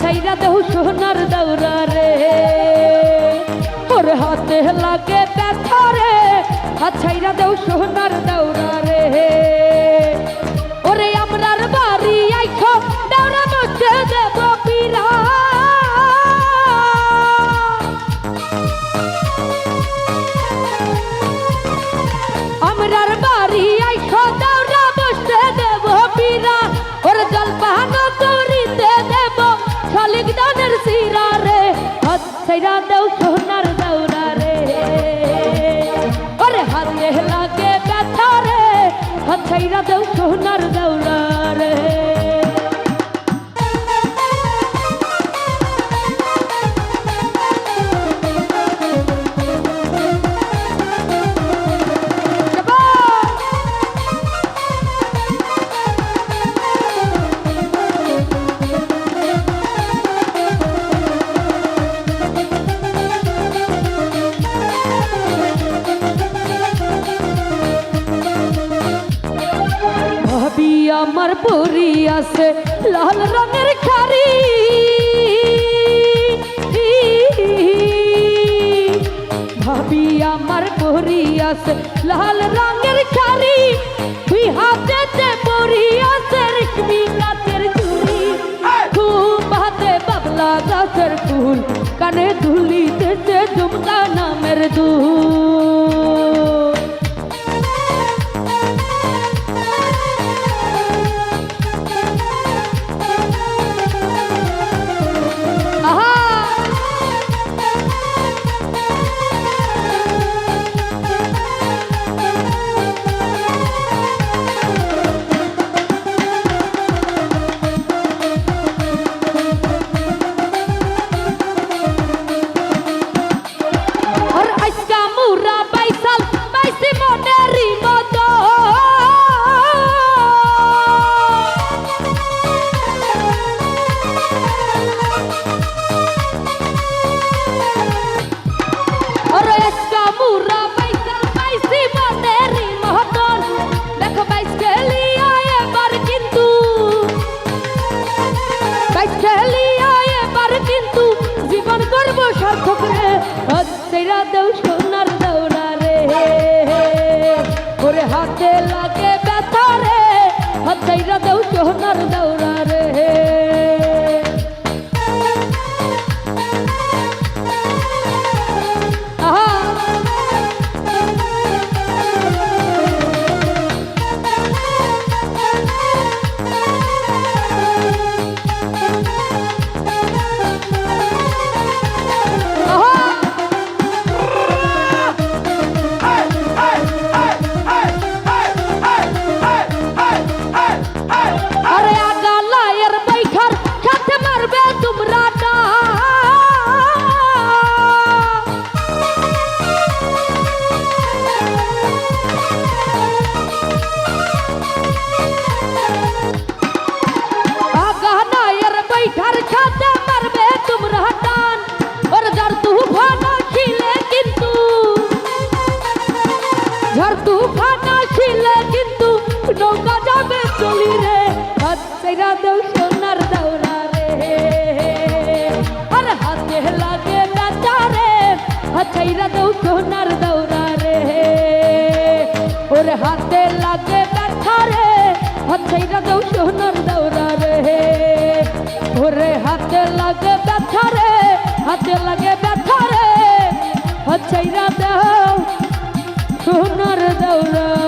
ছাইরা দেহ সোনার দৌড়া রে। ওর হাতে লাগে ব্যথা রে। হাত ছাইরা দেহ সোনার দৌড়া সোনার দৌড়া রে। ওরে হাতে লাগে ব্যথা রে। হাত ছাইরা দেও সোনার আমার পরি আছে লাল রঙের খারি ভাবি আমার পরি আছে লাল রঙের খারি দুই হাতে পরি আছে রেশমি কাতের চুড়ি। খুব হাতে বাবলা গাছের ফুল কানে ধুলিতেছে জুমকা নামের দুল জীবন করব সার্থক রে দেও ছাইরা দৌ সোনার দৌড়া রে। ওর হাতে লাগে ব্যথা রে। ছাইরা দৌ সোনার দৌড়া রে। ওরে হাতে লাগে ব্যথা রে। হাতে লাগে ব্যথা রে। ছাইরা দেও সোনার দৌড়া